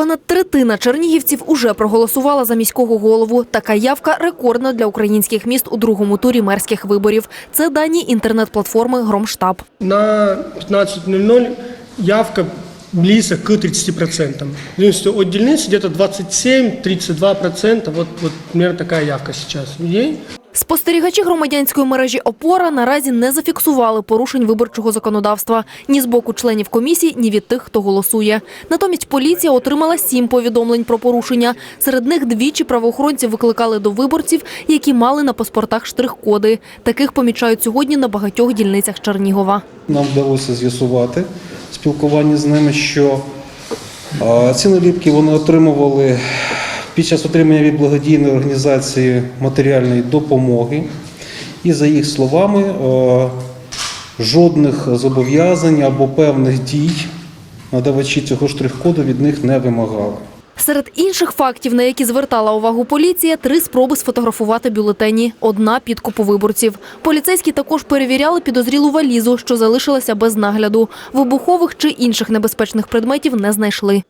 Понад третина чернігівців уже проголосувала за міського голову. Така явка рекордна для українських міст у другому турі мерських виборів. Це дані інтернет-платформи Громштаб. На 15.00 явка близко к 30%. В зависимости от дельницы где-то 27-32%. Вот, вот примерно такая явка сейчас людей. Спостерігачі громадянської мережі ОПОРА наразі не зафіксували порушень виборчого законодавства ні з боку членів комісії, ні від тих, хто голосує. Натомість поліція отримала сім повідомлень про порушення. Серед них двічі правоохоронці викликали до виборців, які мали на паспортах штрих-коди. Таких помічають сьогодні на багатьох дільницях Чернігова. Нам вдалося з'ясувати в спілкуванні з ними, що ці наліпки вони отримували під час отримання від благодійної організації матеріальної допомоги. І за їх словами, е, жодних зобов'язань або певних дій надавачі цього штрих-коду від них не вимагали. Серед інших фактів, на які звертала увагу поліція, три спроби сфотографувати бюлетені, одна підкупу виборців. Поліцейські також перевіряли підозрілу валізу, що залишилася без нагляду. Вибухових чи інших небезпечних предметів не знайшли.